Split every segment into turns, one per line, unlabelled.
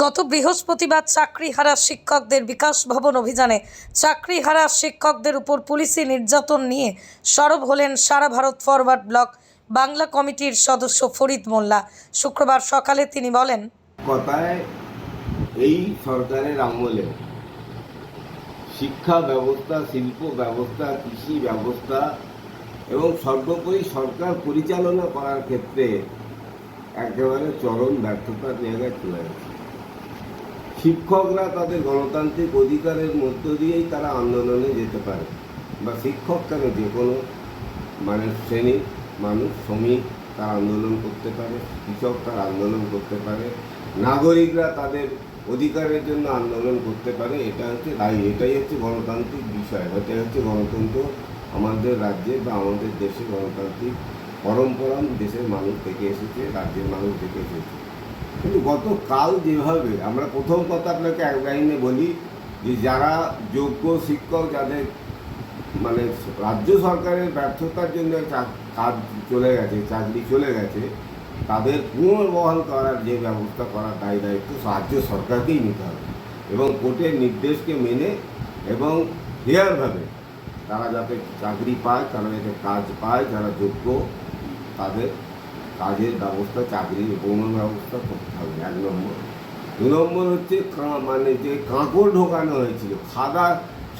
গত বৃহস্পতিবার চাকরি হারা শিক্ষকদের বিকাশ ভবন অভিযানে চাকরি হারা শিক্ষকদের উপর পুলিশি নির্যাতন নিয়ে সরব হলেন সারা ভারত ফরওয়ার্ড ব্লক বাংলা কমিটির সদস্য ফরিদ মোল্লা। শুক্রবার সকালে তিনি বলেন,
কথায় এই সরকারের আমলে শিক্ষা ব্যবস্থা, শিল্প ব্যবস্থা, কৃষি ব্যবস্থা এবং সর্বোপরি সরকার পরিচালনা করার ক্ষেত্রে একেবারে চরম ব্যর্থতার জায়গায় চলে গেছে। শিক্ষকরা তাদের গণতান্ত্রিক অধিকারের মধ্য দিয়েই তারা আন্দোলনে যেতে পারে। বা শিক্ষক কেন যে কোনো মানে শ্রেণির মানুষ, শ্রমিক তার আন্দোলন করতে পারে, কৃষক তার আন্দোলন করতে পারে, নাগরিকরা তাদের অধিকারের জন্য আন্দোলন করতে পারে, এটা হচ্ছে রাই এটাই হচ্ছে গণতান্ত্রিক বিষয়, এটাই হচ্ছে গণতন্ত্র আমাদের রাজ্যে বা আমাদের দেশে গণতান্ত্রিক পরম্পরা দেশের মানুষ থেকে এসেছে, রাজ্যের মানুষ থেকে এসেছে। কিন্তু গতকাল যেভাবে, আমরা প্রথম কথা আপনাকে এক লাইনে বলি যে যারা যোগ্য শিক্ষক, যাদের মানে রাজ্য সরকারের ব্যর্থতার জন্য কাজ চলে গেছে, চাকরি চলে গেছে, তাদের পুনর্বহাল করার যে ব্যবস্থা করার দায় দায়িত্ব রাজ্য সরকারকেই নিতে হবে। এবং কোর্টের নির্দেশকে মেনে এবং ফেয়ারভাবে তারা যাতে চাকরি পায়, তারা যাতে কাজ পায়, যারা যোগ্য তাদের কাজের ব্যবস্থা, চাকরির পূর্ণ ব্যবস্থা করতে হবে। এক নম্বর। দু নম্বর হচ্ছে মানে যে কাঁকড় ঢোকানো হয়েছিল, সাদা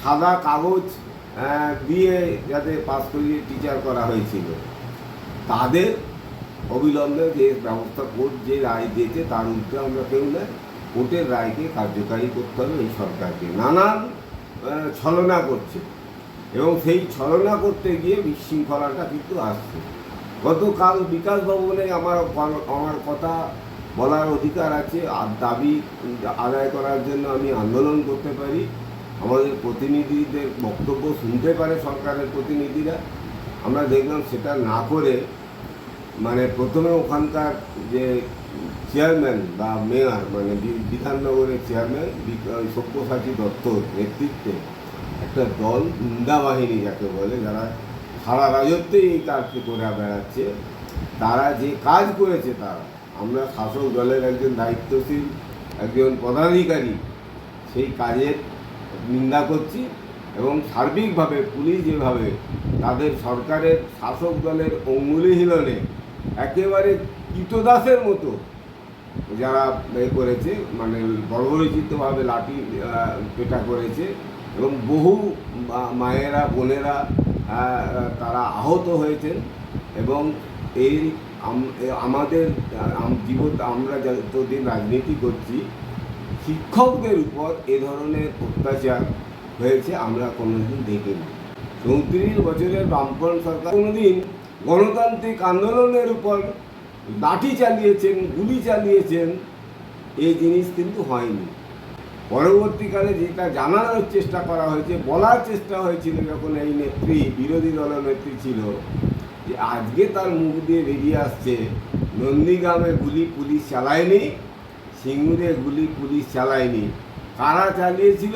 সাদা কাগজ দিয়ে যাতে পাস করিয়ে টিচার করা হয়েছিল। তাদের অবিলম্বে যে ব্যবস্থা কোর্ট যে রায় দিয়েছে, তার উল্টে আমরা কেউ না কোর্টের রায়কে কার্যকারী করতে হবে এই সরকারকে। নানান ছলনা করছে। এবং সেই ছলনা করতে গিয়ে বিশৃঙ্খলাটা কিন্তু আসছে। গতকাল বিকাশ ভবনে আমার আমার কথা বলার অধিকার আছে। আর দাবি আদায় করার জন্য আমি আন্দোলন করতে পারি। আমাদের প্রতিনিধিদের বক্তব্য শুনতে পারে সরকারের প্রতিনিধিরা। আমরা দেখলাম সেটা না করে মানে প্রথমে ওখানকার যে চেয়ারম্যান বা মেয়র মানে বিধাননগরের চেয়ারম্যান সব্যসাচী দত্তর নেতৃত্বে একটা দল গুন্ডা বাহিনী যাকে বলে, যারা সারা রাজত্বেই এই কাজটি করে বেড়াচ্ছে। তারা যে কাজ করেছে তারা, আমরা শাসক দলের একজন দায়িত্বশীল, একজন পদাধিকারী, সেই কাজের নিন্দা করছি এবং সার্বিকভাবে, পুলিশ যেভাবে তাদের সরকারের শাসক দলের অঙ্গুলি হিলনে একেবারে কীটদাসের মতো যারা এ করেছে মানে বর্বরচিতভাবে লাঠি পেটা করেছে এবং বহু মায়েরা, বোনেরা তারা আহত হয়েছেন এবং এই আমাদের জীবন, আমরা যতদিন রাজনীতি করছি, শিক্ষকদের উপর এ ধরনের অত্যাচার হয়েছে আমরা কোনোদিন দেখিনি। চৌত্রিশ বছরের বামফ্রন্ট সরকার কোনোদিন গণতান্ত্রিক আন্দোলনের উপর লাঠি চালিয়েছেন, গুলি চালিয়েছেন এই জিনিস কিন্তু হয়নি। পরবর্তীকালে যেটা জানানোর চেষ্টা করা হয়েছে, বলার চেষ্টা হয়েছিল যখন এই নেত্রী, বিরোধী দলের নেত্রী ছিল, যে আজকে তার মুখ দিয়ে বেরিয়ে আসছে, নন্দীগ্রামে গুলি পুলিশ চালায়নি, সিঙ্গুরে গুলি পুলিশ চালায়নি। কারা চালিয়েছিল?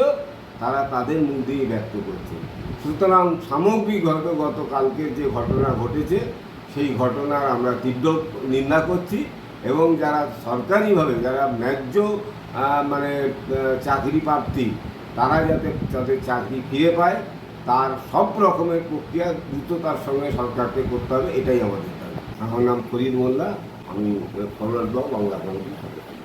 তারা তাদের মুখ দিয়ে ব্যক্ত করছে। সুতরাং সামগ্রিক গত গতকালকের যে ঘটনা ঘটেছে, সেই ঘটনার আমরা তীব্র নিন্দা করছি। এবং যারা সরকারিভাবে, যারা ন্যায্য মানে চাকরি প্রার্থী তারা যাতে তাদের চাকরি ফিরে পায়, তার সব রকমের প্রক্রিয়া দ্রুততার সঙ্গে সরকারকে করতে হবে, এটাই আমাদের দাবি আমার নাম ফরিদ মোল্লা, আমি ফরওয়ার্ড ব্লক, বাংলা সদস্য।